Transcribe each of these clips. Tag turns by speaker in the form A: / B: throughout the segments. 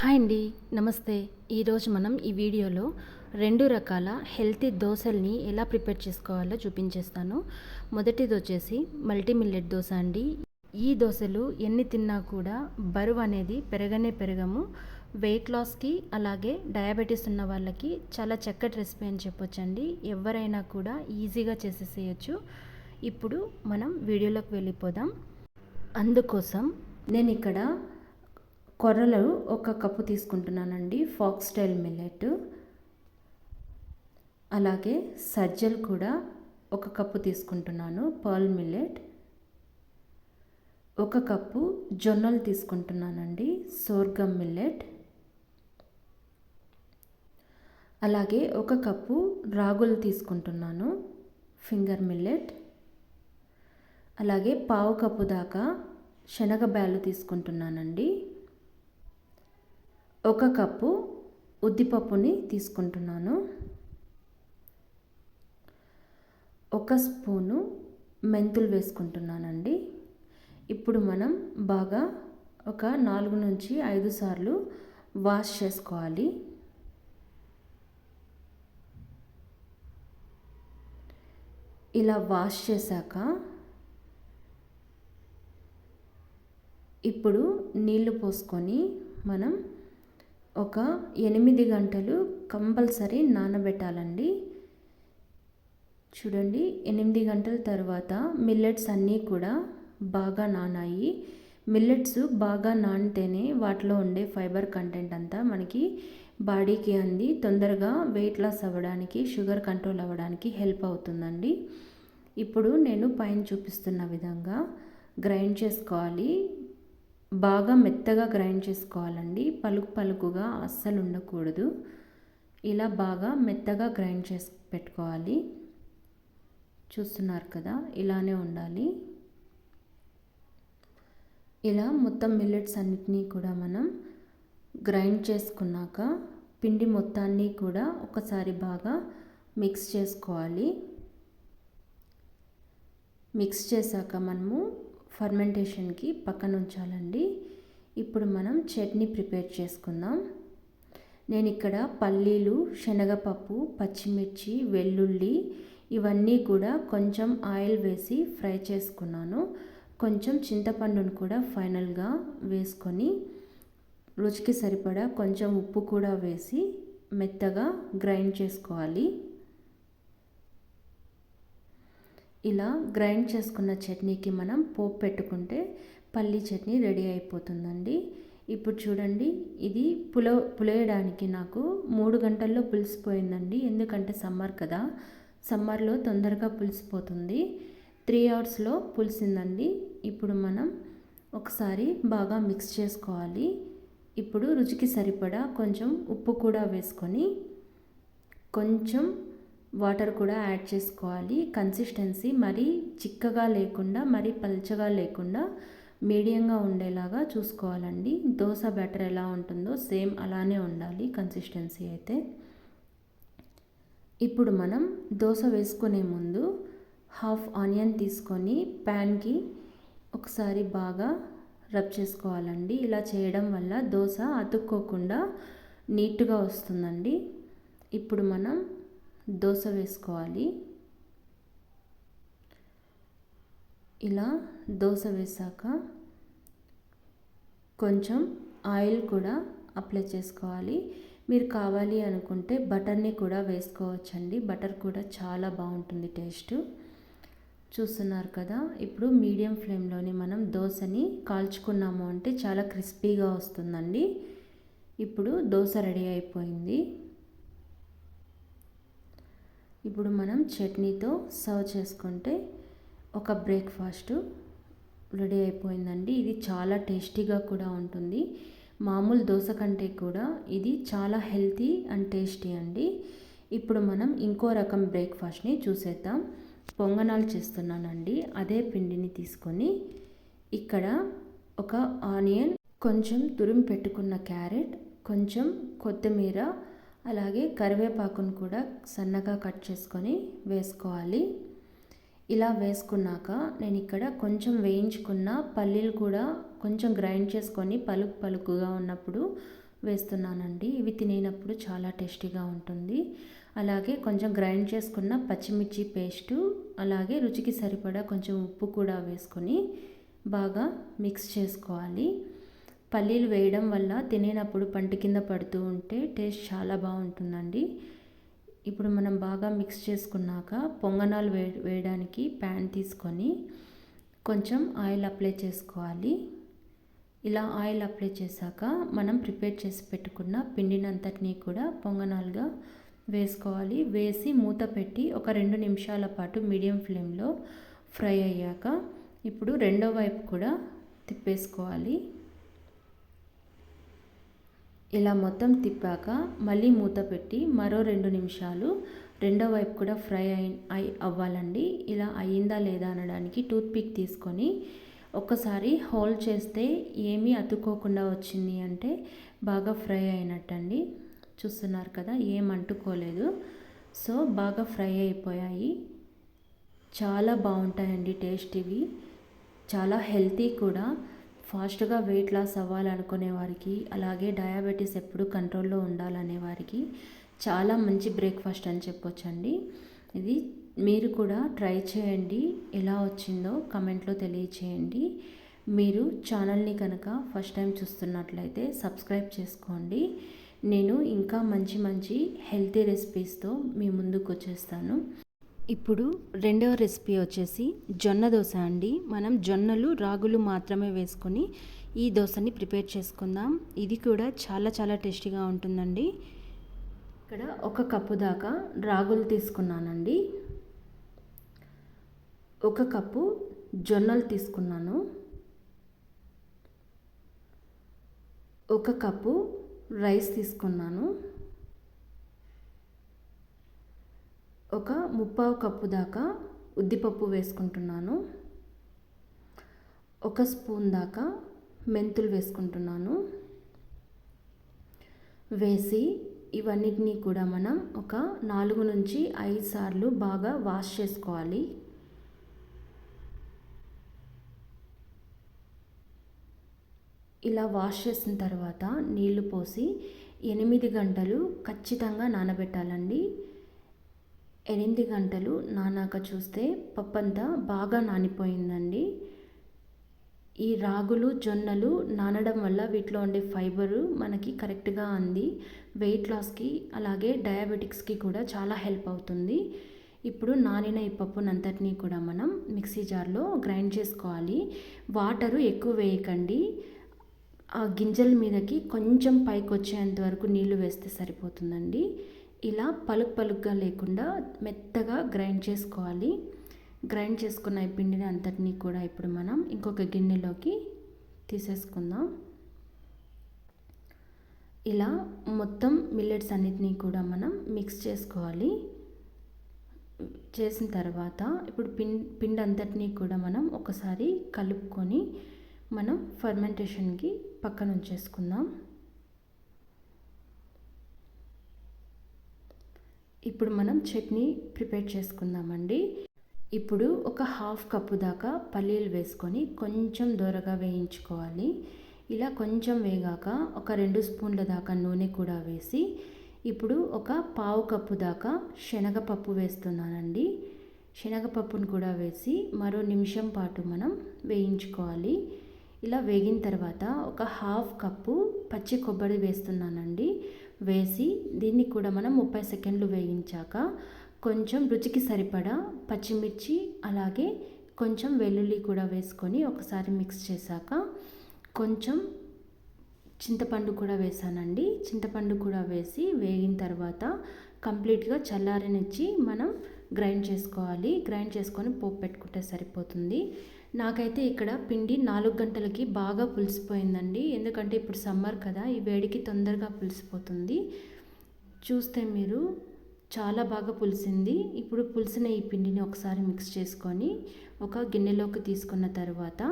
A: Hi అండి నమస్తే. ఈరోజు మనం ఈ వీడియోలో రెండు రకాల హెల్తీ దోశల్ని ఎలా ప్రిపేర్ చేసుకోవాలో చూపించేస్తాను. మొదటిది వచ్చేసి మల్టీ మిల్లెట్ దోశ అండి. ఈ దోశలు ఎన్ని తిన్నా కూడా బరువు అనేది పెరగనే పెరగము. వెయిట్ లాస్కి అలాగే డయాబెటీస్ ఉన్న వాళ్ళకి చాలా చక్కటి రెసిపీ అని చెప్పొచ్చండి. ఎవరైనా కూడా ఈజీగా చేసేసేయచ్చు. ఇప్పుడు మనం వీడియోలోకి వెళ్ళిపోదాం. అందుకోసం నేను ఇక్కడ కొర్రలు ఒక కప్పు తీసుకుంటున్నానండి ఫాక్స్ స్టైల్ మిల్లెట్. అలాగే సజ్జలు కూడా ఒక కప్పు తీసుకుంటున్నాను పర్ల్ మిల్లెట్. ఒక కప్పు జొన్నలు తీసుకుంటున్నానండి సోర్గమ్ మిల్లెట్. అలాగే ఒక కప్పు రాగులు తీసుకుంటున్నాను ఫింగర్ మిల్లెట్. అలాగే పావు కప్పు దాకా శనగ బ్యాలు తీసుకుంటున్నానండి ఒక కప్పు ఉద్దిపప్పుని తీసుకుంటున్నాను. ఒక స్పూను మెంతులు వేసుకుంటున్నానండి. ఇప్పుడు మనం బాగా ఒక నాలుగు నుంచి ఐదు సార్లు వాష్ చేసుకోవాలి. ఇలా వాష్ చేశాక ఇప్పుడు నీళ్ళు పోసుకొని మనం ఒక ఎనిమిది గంటలు కంపల్సరీ నానబెట్టాలండి. చూడండి ఎనిమిది గంటల తర్వాత మిల్లెట్స్ అన్నీ కూడా బాగా నానాయి. మిల్లెట్స్ బాగా నానితేనే వాటిలో ఉండే ఫైబర్ కంటెంట్ అంతా మనకి బాడీకి అంది. తొందరగా వెయిట్ లాస్ అవ్వడానికి షుగర్ కంట్రోల్ అవ్వడానికి హెల్ప్ అవుతుందండి. ఇప్పుడు నేను పైన చూపిస్తున్న విధంగా గ్రైండ్ చేసుకోవాలి. బాగా మెత్తగా గ్రైండ్ చేసుకోవాలండి. పలుకు పలుకుగా అస్సలు ఉండకూడదు. ఇలా బాగా మెత్తగా గ్రైండ్ చేసి పెట్టుకోవాలి. చూస్తున్నారు కదా ఇలానే ఉండాలి. ఇలా మొత్తం మిల్లెట్స్ అన్నిటినీ కూడా మనం గ్రైండ్ చేసుకున్నాక పిండి మొత్తాన్ని కూడా ఒకసారి బాగా మిక్స్ చేసుకోవాలి. మిక్స్ చేశాక మనము ఫర్మెంటేషన్కి పక్కన ఉంచాలండి ఇప్పుడు మనం చట్నీ ప్రిపేర్ చేసుకుందాం. నేను ఇక్కడ పల్లీలు శనగపప్పు పచ్చిమిర్చి వెల్లుల్లి ఇవన్నీ కూడా కొంచెం ఆయిల్ వేసి ఫ్రై చేసుకున్నాను. కొంచెం చింతపండును కూడా ఫైనల్గా వేసుకొని రుచికి సరిపడా కొంచెం ఉప్పు కూడా వేసి మెత్తగా గ్రైండ్ చేసుకోవాలి. ఇలా గ్రైండ్ చేసుకున్న చట్నీకి మనం పోపు పెట్టుకుంటే పల్లీ చట్నీ రెడీ అయిపోతుందండి. ఇప్పుడు చూడండి ఇది పుల పులేయడానికి నాకు మూడు గంటల్లో పులిసిపోయిందండి ఎందుకంటే సమ్మర్ కదా సమ్మర్లో తొందరగా పులిసిపోతుంది త్రీ అవర్స్లో పులిసిందండి. ఇప్పుడు మనం ఒకసారి బాగా మిక్స్ చేసుకోవాలి. ఇప్పుడు రుచికి సరిపడా కొంచెం ఉప్పు కూడా వేసుకొని కొంచెం వాటర్ కూడా యాడ్ చేసుకోవాలి. కన్సిస్టెన్సీ మరీ చిక్కగా లేకుండా మరీ పల్చగా లేకుండా మీడియంగా ఉండేలాగా చూసుకోవాలండి. దోశ బ్యాటర్ ఎలా ఉంటుందో సేమ్ అలానే ఉండాలి కన్సిస్టెన్సీ అయితే. ఇప్పుడు మనం దోశ వేసుకునే ముందు హాఫ్ ఆనియన్ తీసుకొని ప్యాన్కి ఒకసారి బాగా రబ్ చేసుకోవాలండి. ఇలా చేయడం వల్ల దోశ అతుక్కోకుండా నీట్గా వస్తుందండి. ఇప్పుడు మనం దోశ వేసుకోవాలి. ఇలా దోశ వేసాక కొంచెం ఆయిల్ కూడా అప్లై చేసుకోవాలి. మీరు కావాలి అనుకుంటే బటర్ని కూడా వేసుకోవచ్చండి. బటర్ కూడా చాలా బాగుంటుంది టేస్ట్. చూస్తున్నారు కదా ఇప్పుడు మీడియం ఫ్లేమ్లోని మనం దోశని కాల్చుకున్నాము అంటే చాలా క్రిస్పీగా వస్తుందండి. ఇప్పుడు దోశ రెడీ అయిపోయింది. ఇప్పుడు మనం చట్నీతో సర్వ్ చేసుకుంటే ఒక బ్రేక్ఫాస్ట్ రెడీ అయిపోయిందండి. ఇది చాలా టేస్టీగా కూడా ఉంటుంది. మామూలు దోశ కంటే కూడా ఇది చాలా హెల్తీ అండ్ టేస్టీ అండి. ఇప్పుడు మనం ఇంకో రకం బ్రేక్ఫాస్ట్ని చూసేద్దాం. పొంగనాలు చేస్తున్నానండి. అదే పిండిని తీసుకొని ఇక్కడ ఒక ఆనియన్ కొంచెం తురిమి పెట్టుకున్న క్యారెట్ కొంచెం కొత్తిమీర అలాగే కరివేపాకును కూడా సన్నగా కట్ చేసుకొని వేసుకోవాలి. ఇలా వేసుకున్నాక నేను ఇక్కడ కొంచెం వేయించుకున్న పల్లీలు కూడా కొంచెం గ్రైండ్ చేసుకొని పలుకు పలుకుగా ఉన్నప్పుడు వేస్తున్నానండి. ఇవి తినేటప్పుడు చాలా టేస్టీగా ఉంటుంది. అలాగే కొంచెం గ్రైండ్ చేసుకున్న పచ్చిమిర్చి పేస్టు అలాగే రుచికి సరిపడా కొంచెం ఉప్పు కూడా వేసుకొని బాగా మిక్స్ చేసుకోవాలి. పల్లీలు వేయడం వల్ల తినేటప్పుడు పంట కింద పడుతూ ఉంటే టేస్ట్ చాలా బాగుంటుందండి. ఇప్పుడు మనం బాగా మిక్స్ చేసుకున్నాక పొంగనాలు వే వేయడానికి ప్యాన్ తీసుకొని కొంచెం ఆయిల్ అప్లై చేసుకోవాలి. ఇలా ఆయిల్ అప్లై చేశాక మనం ప్రిపేర్ చేసి పెట్టుకున్న పిండినంతటినీ కూడా పొంగనాలుగా వేసుకోవాలి. వేసి మూత పెట్టి ఒక రెండు నిమిషాల పాటు మీడియం ఫ్లేమ్లో ఫ్రై అయ్యాక ఇప్పుడు రెండో వైపు కూడా తిప్పేసుకోవాలి. ఇలా మొత్తం తిప్పాక మళ్ళీ మూత పెట్టి మరో రెండు నిమిషాలు రెండో వైపు కూడా ఫ్రై అయి అవ్వాలండి. ఇలా అయ్యిందా లేదా అనడానికి టూత్పిక్ తీసుకొని ఒక్కసారి హోల్ చేస్తే ఏమీ అతుక్కోకుండా వచ్చింది అంటే బాగా ఫ్రై అయినట్టండి. చూస్తున్నారు కదా ఏం అంటుకోలేదు. సో బాగా ఫ్రై అయిపోయాయి. చాలా బాగుంటాయండి టేస్ట్ ఇవి. చాలా హెల్తీ కూడా. ఫాస్ట్గా వెయిట్ లాస్ అవ్వాలనుకునే వారికి అలాగే డయాబెటీస్ ఎప్పుడు కంట్రోల్లో ఉండాలనే వారికి చాలా మంచి బ్రేక్ఫాస్ట్ అని చెప్పొచ్చండి. ఇది మీరు కూడా ట్రై చేయండి. ఎలా వచ్చిందో కమెంట్లో తెలియచేయండి. మీరు ఛానల్ని కనుక ఫస్ట్ టైం చూస్తున్నట్లయితే సబ్స్క్రైబ్ చేసుకోండి. నేను ఇంకా మంచి మంచి హెల్తీ రెసిపీస్తో మీ ముందుకు వచ్చేస్తాను. ఇప్పుడు రెండవ రెసిపీ వచ్చేసి జొన్న దోశ అండి. మనం జొన్నలు రాగులు మాత్రమే వేసుకొని ఈ దోశని ప్రిపేర్ చేసుకుందాం. ఇది కూడా చాలా చాలా టేస్టీగా ఉంటుందండి. ఇక్కడ ఒక కప్పు దాకా రాగులు తీసుకున్నానండి. ఒక కప్పు జొన్నలు తీసుకున్నాను. ఒక కప్పు రైస్ తీసుకున్నాను. ఒక ముప్పావు కప్పు దాకా ఉద్దిపప్పు వేసుకుంటున్నాను. ఒక స్పూన్ దాకా మెంతులు వేసుకుంటున్నాను. వేసి ఇవన్నిటినీ కూడా మనం ఒక నాలుగు నుంచి ఐదు సార్లు బాగా వాష్ చేసుకోవాలి. ఇలా వాష్ చేసిన తర్వాత నీళ్ళు పోసి ఎనిమిది గంటలు ఖచ్చితంగా నానబెట్టాలండి. ఎనిమిది గంటలు నానాక చూస్తే పప్పంతా బాగా నానిపోయిందండి. ఈ రాగులు జొన్నలు నానడం వల్ల వీటిలో ఉండే ఫైబరు మనకి కరెక్ట్గా అంది. వెయిట్ లాస్కి అలాగే డయాబెటిక్స్కి కూడా చాలా హెల్ప్ అవుతుంది. ఇప్పుడు నానిన ఈ పప్పునంతటినీ కూడా మనం మిక్సీ జార్లో గ్రైండ్ చేసుకోవాలి. వాటరు ఎక్కువ వేయకండి. ఆ గింజల మీదకి కొంచెం పైకి వచ్చేంత వరకు నీళ్ళు వేస్తే సరిపోతుందండి. ఇలా పలుకు పలుకుగా లేకుండా మెత్తగా గ్రైండ్ చేసుకోవాలి. గ్రైండ్ చేసుకున్న ఈ పిండిని అంతటినీ కూడా ఇప్పుడు మనం ఇంకొక గిన్నెలోకి తీసేసుకుందాం. ఇలా మొత్తం మిల్లెట్స్ అన్నిటినీ కూడా మనం మిక్స్ చేసుకోవాలి. చేసిన తర్వాత ఇప్పుడు పిం పిండి అంతటినీ కూడా మనం ఒకసారి కలుపుకొని మనం ఫర్మెంటేషన్కి పక్కన ఉంచేసుకుందాం. ఇప్పుడు మనం చట్నీ ప్రిపేర్ చేసుకుందామండి. ఇప్పుడు ఒక హాఫ్ కప్పు దాకా పల్లీలు వేసుకొని కొంచెం దూరగా వేయించుకోవాలి. ఇలా కొంచెం వేగాక ఒక రెండు స్పూన్ల దాకా నూనె కూడా వేసి ఇప్పుడు ఒక పావు కప్పు దాకా శనగపప్పు వేస్తున్నానండి. శనగపప్పును కూడా వేసి మరో నిమిషం పాటు మనం వేయించుకోవాలి. ఇలా వేగిన తర్వాత ఒక హాఫ్ కప్పు పచ్చి కొబ్బరి వేస్తున్నానండి. వేసి దీన్ని కూడా మనం ముప్పై సెకండ్లు వేయించాక కొంచెం రుచికి సరిపడా పచ్చిమిర్చి అలాగే కొంచెం వెల్లుల్లి కూడా వేసుకొని ఒకసారి మిక్స్ చేశాక కొంచెం చింతపండు కూడా వేసానండి. చింతపండు కూడా వేసి వేగిన తర్వాత కంప్లీట్గా చల్లారనిచ్చి మనం గ్రైండ్ చేసుకోవాలి. గ్రైండ్ చేసుకొని పోపు పెట్టుకుంటే సరిపోతుంది. నాకైతే ఇక్కడ పిండి నాలుగు గంటలకి బాగా పులిసిపోయిందండి. ఎందుకంటే ఇప్పుడు సమ్మర్ కదా ఈ వేడికి తొందరగా పులిసిపోతుంది. చూస్తే మీరు చాలా బాగా పులిసింది. ఇప్పుడు పులిసిన ఈ పిండిని ఒకసారి మిక్స్ చేసుకొని ఒక గిన్నెలోకి తీసుకున్న తర్వాత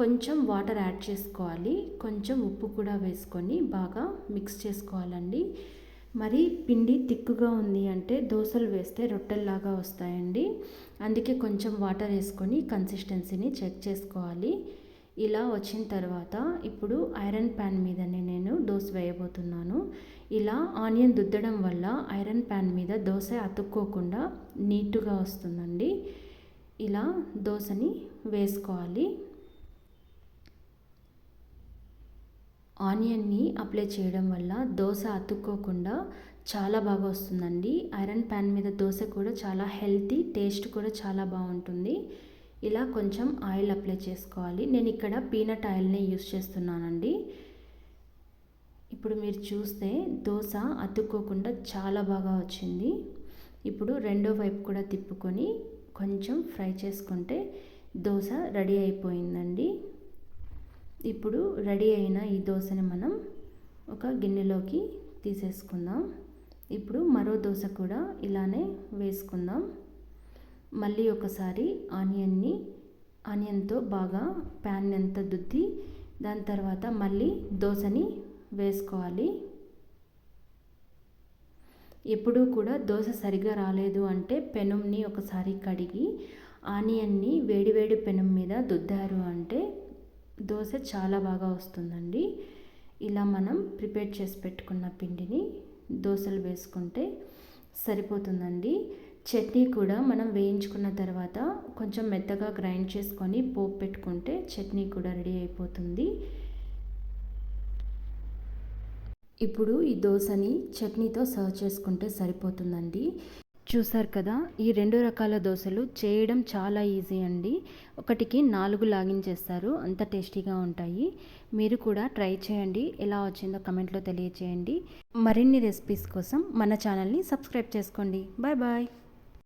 A: కొంచెం వాటర్ యాడ్ చేసుకోవాలి. కొంచెం ఉప్పు కూడా వేసుకొని బాగా మిక్స్ చేసుకోవాలండి. మరి పిండి తిక్కుగా ఉంది అంటే దోశలు వేస్తే రొట్టెల్లాగా వస్తాయండి. అందుకే కొంచెం వాటర్ వేసుకొని కన్సిస్టెన్సీని చెక్ చేసుకోవాలి. ఇలా వచ్చిన తర్వాత ఇప్పుడు ఐరన్ ప్యాన్ మీదనే నేను దోశ వేయబోతున్నాను. ఇలా ఆనియన్ దుద్దడం వల్ల ఐరన్ ప్యాన్ మీద దోశ అతుక్కోకుండా నీట్గా వస్తుందండి. ఇలా దోశని వేసుకోవాలి. ఆనియన్ని అప్లై చేయడం వల్ల దోశ అతుక్కోకుండా చాలా బాగా వస్తుందండి. ఐరన్ ప్యాన్ మీద దోశ కూడా చాలా హెల్తీ టేస్ట్ కూడా చాలా బాగుంటుంది. ఇలా కొంచెం ఆయిల్ అప్లై చేసుకోవాలి. నేను ఇక్కడ పీనట్ ఆయిల్నే యూస్ చేస్తున్నానండి. ఇప్పుడు మీరు చూస్తే దోశ అతుక్కోకుండా చాలా బాగా వచ్చింది. ఇప్పుడు రెండో వైపు కూడా తిప్పుకొని కొంచెం ఫ్రై చేసుకుంటే దోశ రెడీ అయిపోయిందండి. ఇప్పుడు రెడీ అయిన ఈ దోశని మనం ఒక గిన్నెలోకి తీసేసుకుందాం. ఇప్పుడు మరో దోశ కూడా ఇలానే వేసుకుందాం. మళ్ళీ ఒకసారి ఆనియన్ని ఆనియన్తో బాగా ప్యాన్ ఎంత దుద్ది దాని తర్వాత మళ్ళీ దోశని వేసుకోవాలి. ఎప్పుడూ కూడా దోశ సరిగా రాలేదు అంటే పెనంని ఒకసారి కడిగి ఆనియన్ని వేడివేడి పెనం మీద దుద్దారు అంటే దోశ చాలా బాగా వస్తుందండి. ఇలా మనం ప్రిపేర్ చేసి పెట్టుకున్న పిండిని దోశలు వేసుకుంటే సరిపోతుందండి. చట్నీ కూడా మనం వేయించుకున్న తర్వాత కొంచెం మెత్తగా గ్రైండ్ చేసుకొని పోపు పెట్టుకుంటే చట్నీ కూడా రెడీ అయిపోతుంది. ఇప్పుడు ఈ దోశని చట్నీతో సర్వ్ చేసుకుంటే సరిపోతుందండి. చూసారు కదా ఈ రెండు రకాల దోశలు చేయడం చాలా ఈజీ అండి. ఒకటికి నాలుగు లాగిన్ చేస్తారు అంత టేస్టీగా ఉంటాయి. మీరు కూడా ట్రై చేయండి ఎలా వచ్చిందో కమెంట్లో తెలియచేయండి. మరిన్ని రెసిపీస్ కోసం మన ఛానల్ని సబ్స్క్రైబ్ చేసుకోండి. Bye bye.